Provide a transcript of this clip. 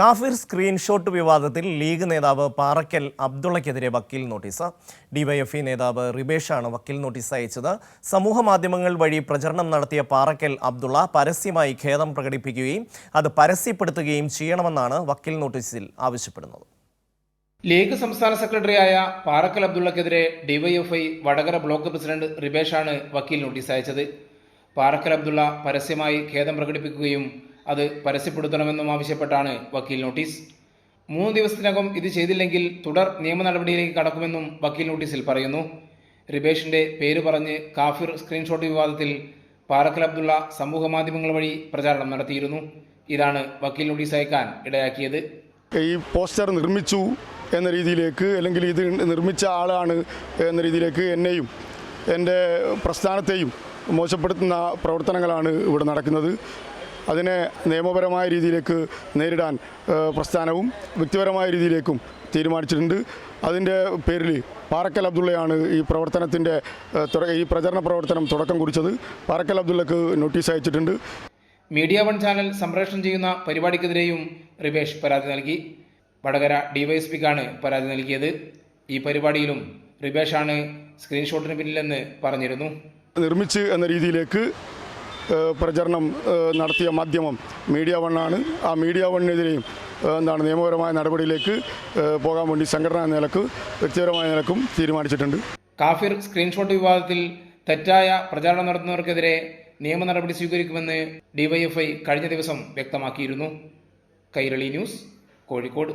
കാഫിർ സ്ക്രീൻഷോട്ട് വിവാദത്തിൽ ലീഗ് നേതാവ് പാറക്കൽ അബ്ദുള്ളയ്ക്കെതിരെ വക്കീൽ നോട്ടീസ്. ഡിവൈഎഫ്ഇ നേതാവ് റിബേഷാണ് വക്കീൽ നോട്ടീസ് അയച്ചത്. സമൂഹ മാധ്യമങ്ങൾ വഴി പ്രചരണം നടത്തിയ പാറക്കൽ അബ്ദുള്ള പരസ്യമായി ഖേദം പ്രകടിപ്പിക്കുകയും അത് പരസ്യപ്പെടുത്തുകയും ചെയ്യണമെന്നാണ് വക്കീൽ നോട്ടീസിൽ ആവശ്യപ്പെടുന്നത്. ലീഗ് സംസ്ഥാന സെക്രട്ടറിയായ പാറക്കൽ അബ്ദുള്ളക്കെതിരെ ഡിവൈഎഫ്ഐ വടകര ബ്ലോക്ക് പ്രസിഡന്റ് റിബേഷാണ് വക്കീൽ നോട്ടീസ് അയച്ചത്. പാറക്കൽ അബ്ദുള്ള പരസ്യമായി ഖേദം പ്രകടിപ്പിക്കുകയും അത് പരസ്യപ്പെടുത്തണമെന്നും ആവശ്യപ്പെട്ടാണ് വക്കീൽ നോട്ടീസ്. മൂന്ന് ദിവസത്തിനകം ഇത് ചെയ്തില്ലെങ്കിൽ തുടർ നിയമ നടപടിയിലേക്ക് കടക്കുമെന്നും വക്കീൽ നോട്ടീസിൽ പറയുന്നു. റിബേഷിന്റെ പേര് പറഞ്ഞ് കാഫിർ സ്ക്രീൻഷോട്ട് വിവാദത്തിൽ പാറക്കൽ അബ്ദുള്ള സമൂഹ മാധ്യമങ്ങൾ വഴി പ്രചാരണം നടത്തിയിരുന്നു. ഇതാണ് വക്കീൽ നോട്ടീസ് അയക്കാൻ ഇടയാക്കിയത്. ഈ പോസ്റ്റർ നിർമ്മിച്ചു എന്ന രീതിയിലേക്ക് അല്ലെങ്കിൽ ഇത് നിർമ്മിച്ച ആളാണ് എന്ന രീതിയിലേക്ക് എന്നെയും എന്റെ പ്രസ്ഥാനത്തെയും മോശപ്പെടുത്തുന്ന പ്രവർത്തനങ്ങളാണ് ഇവിടെ നടക്കുന്നത്. അതിനെ നിയമപരമായ രീതിയിലേക്ക് നേരിടാൻ പ്രസ്ഥാനവും വ്യക്തിപരമായ രീതിയിലേക്കും തീരുമാനിച്ചിട്ടുണ്ട്. അതിന്റെ പേരിൽ പാറക്കൽ അബ്ദുള്ളയാണ് ഈ പ്രവർത്തനത്തിന്റെ ഈ പ്രചരണ പ്രവർത്തനം തുടക്കം കുറിച്ചത്. പാറക്കൽ അബ്ദുള്ളക്ക് നോട്ടീസ് അയച്ചിട്ടുണ്ട്. മീഡിയ വൺ ചാനൽ സംപ്രേഷണം ചെയ്യുന്ന പരിപാടിക്കെതിരെയും റിബേഷ് പരാതി നൽകി. വടകര ഡിവൈഎസ്പിക്കാണ് പരാതി നൽകിയത്. ഈ പരിപാടിയിലും റിബേഷാണ് സ്ക്രീൻഷോട്ടിന് പിന്നിലെന്ന് പറഞ്ഞിരുന്നു. നിർമ്മിച്ച് എന്ന രീതിയിലേക്ക് പ്രചരണം നടത്തിയ മാധ്യമം മീഡിയ വണ്ണാണ് ആ മീഡിയ വണ്ണിനെതിരെയും എന്താണ് നിയമപരമായ നടപടിയിലേക്ക് പോകാൻ വേണ്ടി സംഘടനാ നിലയ്ക്ക് വ്യക്തിപരമായ നിലക്കും തീരുമാനിച്ചിട്ടുണ്ട്. കാഫിർ സ്ക്രീൻഷോട്ട് വിവാദത്തിൽ തെറ്റായ പ്രചാരണം നടത്തുന്നവർക്കെതിരെ നിയമ നടപടി സ്വീകരിക്കുമെന്ന് ഡിവൈഎഫ്ഐ കഴിഞ്ഞ ദിവസം വ്യക്തമാക്കിയിരുന്നു. കൈരളി ന്യൂസ് കോഴിക്കോട്.